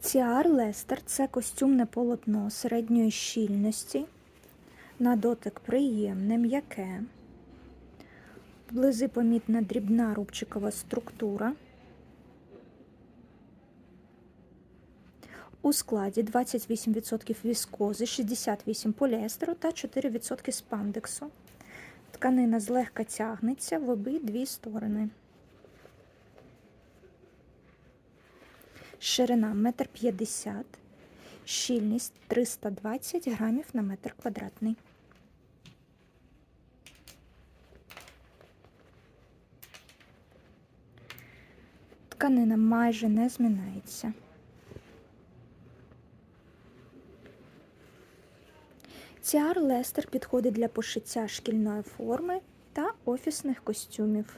Ціар Лестер це костюмне полотно середньої щільності. На дотик приємне, м'яке. Вблизи помітна дрібна рубчикова структура. У складі 28% віскози, 68% поліестеру та 4% спандексу. Тканина злегка тягнеться в обидві сторони. Ширина 1,50 м, щільність 320 грамів на метр квадратний. Тканина майже не змінається. Ціар Лестер підходить для пошиття шкільної форми та офісних костюмів.